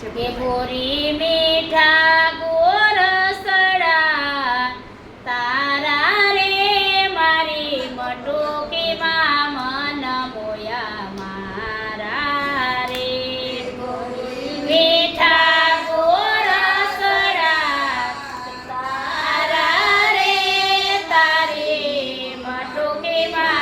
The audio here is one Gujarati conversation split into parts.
કે ગોરી મીઠા ગોરસડા તારા રે મારી મટોકીમાં મન મોયા મારા રે. મીઠા ગોરસડા તારા રે તારી મટોકીમાં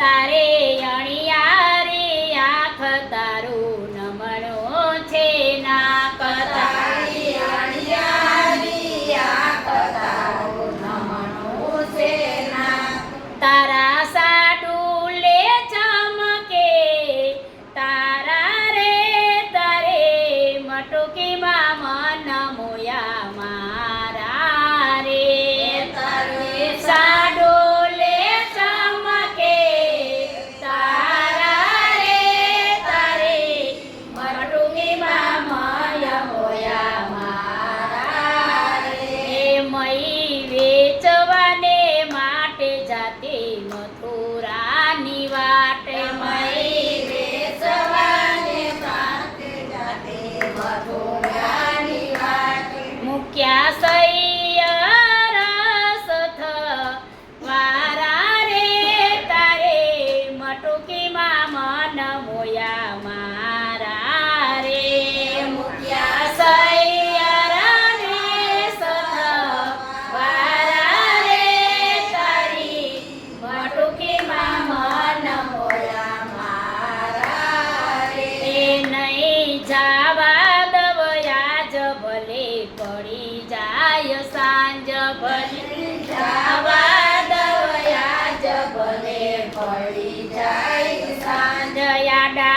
ascoltare ભલે પડી જાય સાંજ ભલે જવા દયા ભલે પડી જાય સાંજ. યાડા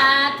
હાથ